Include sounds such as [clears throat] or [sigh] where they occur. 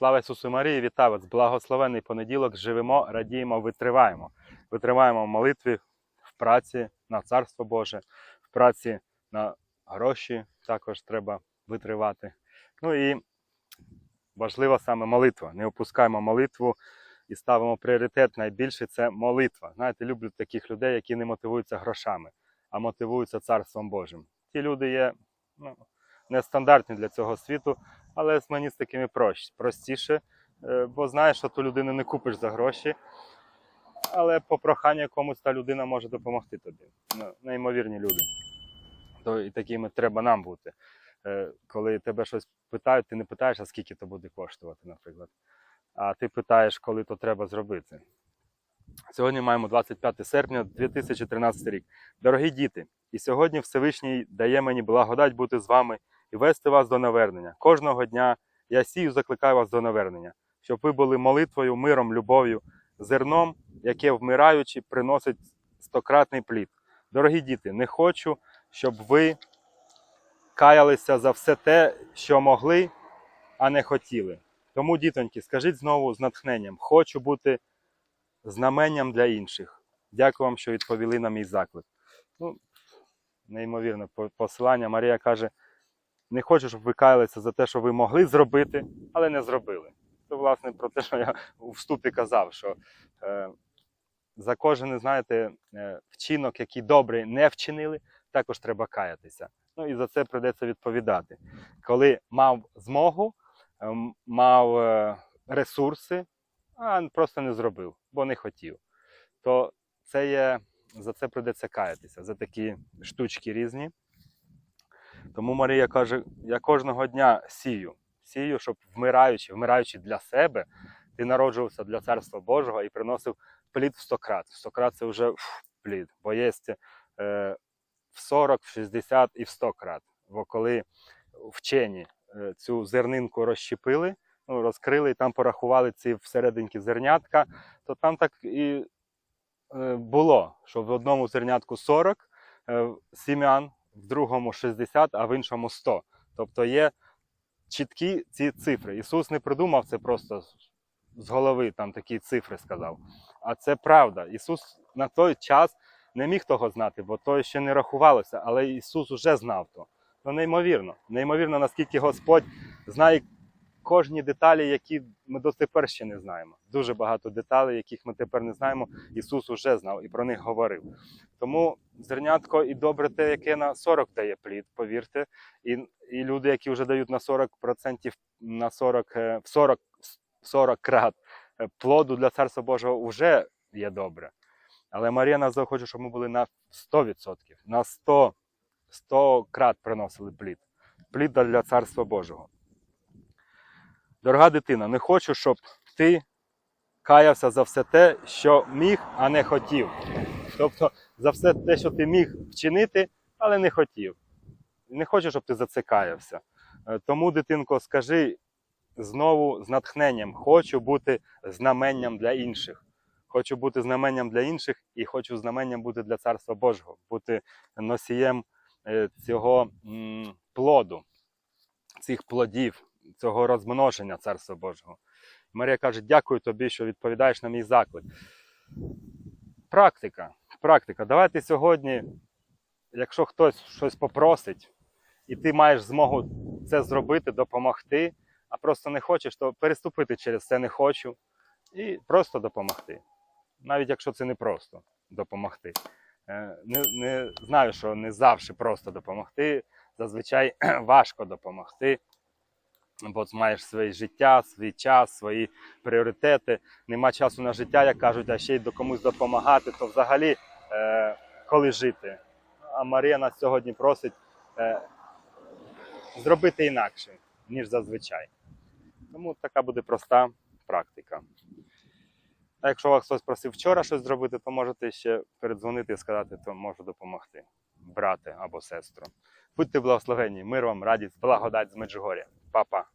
Слава Ісусу Марії, вітаю вас! Благословений понеділок. Живемо, радіємо, витриваємо. Витриваємо в молитві, в праці на Царство Боже, в праці на гроші також треба витривати. Ну і важлива саме молитва. Не опускаємо молитву і ставимо пріоритет. Найбільше це молитва. Знаєте, люблю таких людей, які не мотивуються грошами, а мотивуються Царством Божим. Ті люди є ну, нестандартні для цього світу, але мені з такими простіше, е, бо знаєш, що ту людину не купиш за гроші, але по проханню комусь та людина може допомогти тобі. Ну, неймовірні люди. То і такими треба нам бути. Е, Коли тебе щось питають, ти не питаєш, а скільки то буде коштувати, наприклад. А ти питаєш, коли то треба зробити. Сьогодні маємо 25 серпня 2013 рік. Дорогі діти, і сьогодні Всевишній дає мені благодать бути з вами і вести вас до навернення. Кожного дня я сію, закликаю вас до навернення, щоб ви були молитвою, миром, любов'ю, зерном, яке вмираючи, приносить стократний плід. Дорогі діти, не хочу, щоб ви каялися за все те, що могли, а не хотіли. Тому, дітоньки, скажіть знову з натхненням: хочу бути знаменням для інших. Дякую вам, що відповіли на мій заклик. Ну, неймовірне по- посилання. Марія каже: не хочу, щоб ви каялися за те, що ви могли зробити, але не зробили. Це, власне, про те, що я у вступі казав, що е, за кожен, знаєте, е, вчинок, який добрий не вчинили, також треба каятися. Ну і за це прийдеться відповідати. Коли мав змогу, ем, мав е, ресурси, а просто не зробив, бо не хотів, то це є, за це прийдеться каятися, за такі штучки різні. Тому Марія каже: я кожного дня сію, сію, щоб вмираючи, вмираючи для себе, ти народжувався для Царства Божого і приносив плід в 100 крат. В 100 крат це вже фу, плід, бо є е, в 40, в 60 і в 100 крат. Бо коли вчені е, цю зернинку розщепили, ну, розкрили і там порахували ці всерединки зернятка, то там так і е, було, що в одному зернятку 40 е, сім'ян, в другому 60, а в іншому 100. Тобто є чіткі ці цифри. Ісус не придумав це просто з голови, там такі цифри сказав. А це правда. Ісус на той час не міг того знати, бо то ще не рахувалося, але Ісус уже знав то. То неймовірно. Неймовірно, наскільки Господь знає кожні деталі, які ми дотепер ще не знаємо. Дуже багато деталей, яких ми тепер не знаємо, Ісус уже знав і про них говорив. Тому зернятко і добре те, яке на 40 дає плід, повірте. І, і люди, які вже дають на 40%, на 40, е, 40, 40 крат е, плоду для Царства Божого вже є добре. Але Марія нас захоче, щоб ми були на 100%, на 100, 100 крат приносили плід. Плід для Царства Божого. Дорога дитина, не хочу, щоб ти каявся за все те, що міг, а не хотів. Тобто за все те, що ти міг вчинити, але не хотів. Не хочу, щоб ти за це каявся. Е, Тому, дитинко, скажи знову з натхненням: хочу бути знаменням для інших. Хочу бути знаменням для інших і хочу знаменням бути для Царства Божого, бути носієм е, цього плоду, цих плодів, цього розмноження Царства Божого. Марія каже: дякую тобі, що відповідаєш на мій заклик. Практика. Практика. Давайте сьогодні, якщо хтось щось попросить, і ти маєш змогу це зробити, допомогти, а просто не хочеш, то переступити через це не хочу і просто допомогти. Навіть якщо це не просто допомогти. Е, Не, не знаю, що не завжди просто допомогти. Зазвичай [clears throat] важко допомогти, бо маєш своє життя, свій час, свої пріоритети. Нема часу на життя, як кажуть, а ще й до комусь допомагати, то взагалі е, коли жити. А Марія нас сьогодні просить е, зробити інакше, ніж зазвичай. Тому така буде проста практика. А якщо вас хтось просив вчора щось зробити, то можете ще передзвонити і сказати, то можу допомогти, брати або сестру. Будьте благословені, мир вам, радість, благодать з Меджугоря. papá.